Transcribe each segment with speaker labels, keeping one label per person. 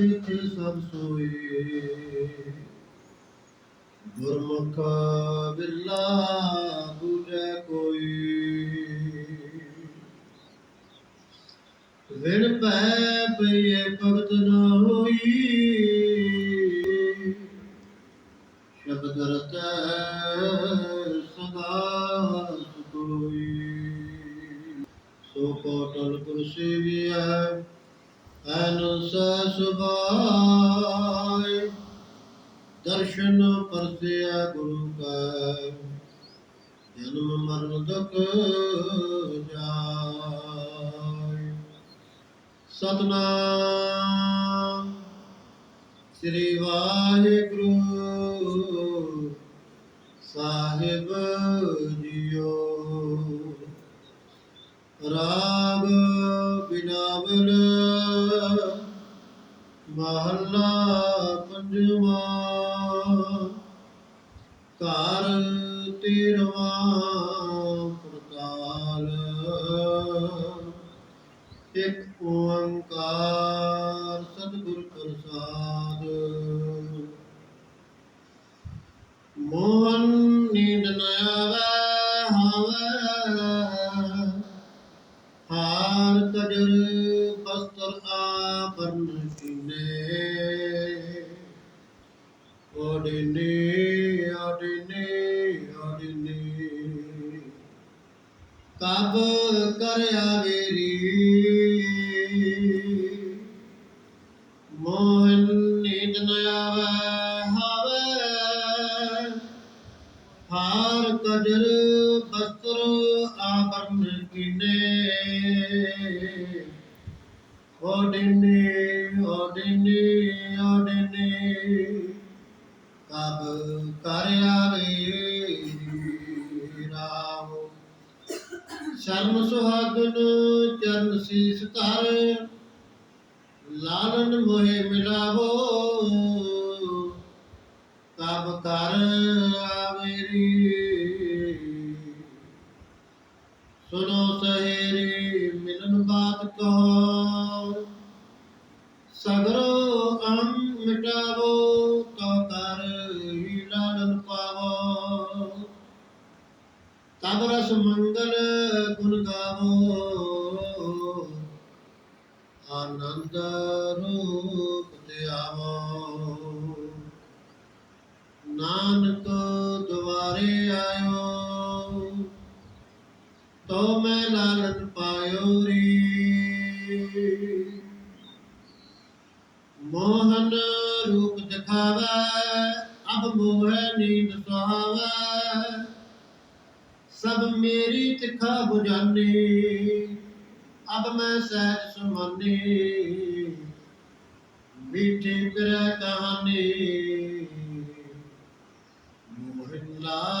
Speaker 1: ਇਕ ਸਭ ਸੋਏ। ਗੁਰਮੁਖ ਬਿਰਲਾ ਦੂਜੈ ਕੋਈ। ਵਿਣ ਪੈ ਪਈਏ ਭਗਤ ਨਾ ਹੋਈ। ਸੁਭਾਏ ਦਰਸ਼ਨ ਪਰਸਿਆ ਗੁਰੂ ਕਾ ਜਨਮ ਮਰਨ ਦੁਖ ਜਾਏ। ਸਤਨਾਮ। ਸ੍ਰੀ ਵਾਹਿਗੁਰੂ ਸਾਹਿਬ ਘਰ ਤੇਰਵਾ ਪ੍ਰਕਾਲ ਇੱਕ ਓੰਕਾਰ ਸਤਿਗੁਰ ਪ੍ਰਸਾਦ। ਮੋਹਨ ਨੀਂਦ ਨ ਆਵੇ ਹਾਵੇ। ਹਾਰ ਕਜਰ ਬਸਤਰ ਆਭਰਨ ਕੀਨੇ। ਓਡਿਨੇ ਕਬ ਕਰ ਆਵੇਰੀ? ਮੋਹਨ ਨੀਂਦ ਨ ਆਵੇ, ਹਾਵੇ। ਹਾਰ ਕਜਰ ਬਸਤਰ ਆਭਰਨ ਕੀਨੇ। ਓਡਿਨੇ ਓਡਿਨੇ ਓਡਿਨੇ। ਕਬ ਕਰ ਆਵੇ ਸ਼ਰਮ ਸੁਹਾਗਨ ਚਰਨ ਸੀਸ ਧਰ, ਲਾਲਨ ਮੋਹਿ ਮਿਲਾਵੋ। ਕਬ ਕਰ ਆਵੇਰੀ। ਸੁਨੋ ਸਹੇਰੀ, ਮਿਲਨ ਬਾਤ ਕਹੋ। ਸਗਰੋ ਤਬ ਰਸ ਮੰਗਲ ਗੁਣ ਗਾਵੋ। ਆਨੰਦ ਰੂਪ ਤੇ ਆਵੋ ਨਾਨਕ ਦੁਆਰੇ ਆਇਓ। ਤੋ ਮੈਂ ਲਾਲਨ ਪਾਇਓ ਰੀ। ਮੋਹਨ ਰੂਪ ਦਿਖਾਵੇ, ਅਬ ਮੋਹ ਨੀਂਦ ਸੁਹਾਵੇ। ਸਭ ਮੇਰੀ ਤਿਖਾ ਬੁਝਾਨੇ ਅਬ ਮੈਂ ਸਹਿਜ ਸੁਮਾਨੇ। ਮੀਠੀ ਕਰ ਕਹਾਣੀ ਮੋਹਨ ਲਾਲ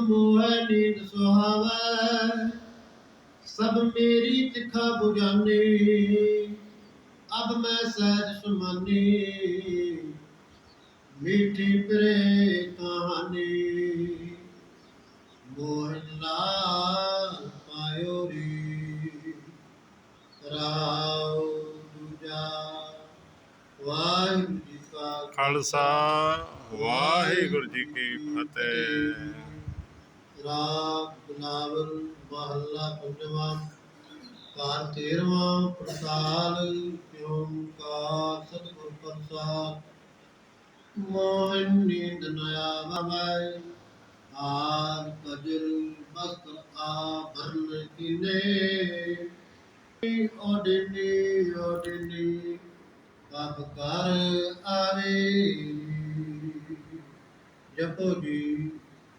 Speaker 1: ਮੋਹ ਨੀਂਦ ਸੁਹਾਵੇ ਸਭ ਮੇਰੀ ਤਿਖਾ ਬੁਝਾਨੇ। ਅਬ ਮੈਂ ਸਹਿਜ ਸੁਮਾਨੇ ਮੀਠੀ ਪਰੇ ਕਹਾਣੀ। ਮੋਹਨ ਲਾਲ ਪਾਇਓ ਰੀ ਰਾਉ ਦੂਜਾ ਵਾਹਿਗੁਰੂ ਜੀ ਕਾ
Speaker 2: ਖਾਲਸਾ। ਵਾਹਿਗੁਰੂ ਜੀ ਕੀ ਫਤਿਹ।
Speaker 1: ਰਾਗ ਬਿਲਾਵਲ ਮਹੱਲਾ ਪੰਜਵਾਂ ਕਾਰ ਤੇਰਵਾਂ, ਪ੍ਰਸਾਦ ਓੰਕਾਰ ਸਤਿਗੁਰ ਪ੍ਰਸਾਦ। ਮੋਹਨ ਨੀਂਦ ਨਇਆ ਵਵੈ ਆਰ ਕਜਲ ਬਸਤਰ ਆਭਰਨ ਕੀਨੇ। ਓਡਿਨੀ ਓਡਿਨੀ, ਕਬ ਕਰ ਆਵੇ ਜਪੋ ਜੀ।